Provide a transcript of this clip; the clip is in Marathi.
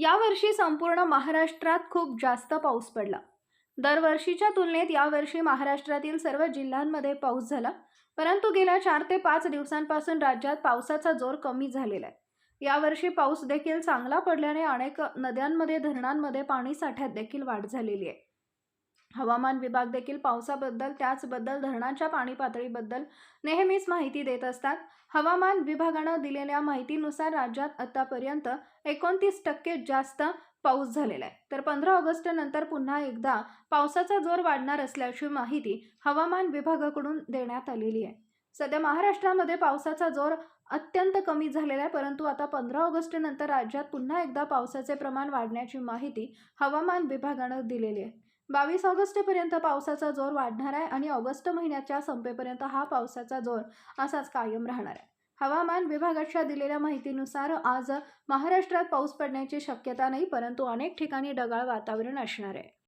यावर्षी संपूर्ण महाराष्ट्रात खूप जास्त पाऊस पडला. दरवर्षीच्या तुलनेत यावर्षी महाराष्ट्रातील सर्व जिल्ह्यांमध्ये पाऊस झाला परंतु गेल्या चार ते पाच दिवसांपासून राज्यात पावसाचा जोर कमी झालेला आहे. यावर्षी पाऊस देखील चांगला पडल्याने अनेक नद्यांमध्ये धरणांमध्ये पाणी साठ्यात देखील वाढ झालेली आहे. हवामान विभाग देखील पावसाबद्दल त्याचबद्दल धरणांच्या पाणी पातळीबद्दल नेहमीच माहिती देत असतात. हवामान विभागानं दिलेल्या माहितीनुसार राज्यात आतापर्यंत एकोणतीस टक्के जास्त पाऊस झालेला आहे. तर पंधरा ऑगस्ट नंतर पुन्हा एकदा पावसाचा जोर वाढणार असल्याची माहिती हवामान विभागाकडून देण्यात आलेली आहे. सध्या महाराष्ट्रामध्ये पावसाचा जोर अत्यंत कमी झालेला आहे परंतु आता पंधरा ऑगस्ट नंतर राज्यात पुन्हा एकदा पावसाचे प्रमाण वाढण्याची माहिती हवामान विभागानं दिलेली आहे. बावीस ऑगस्टपर्यंत पावसाचा जोर वाढणार आहे आणि ऑगस्ट महिन्याच्या संपेपर्यंत हा पावसाचा जोर असाच कायम राहणार आहे. हवामान विभागाच्या दिलेल्या माहितीनुसार आज महाराष्ट्रात पाऊस पडण्याची शक्यता नाही परंतु अनेक ठिकाणी ढगाळ वातावरण असणार आहे.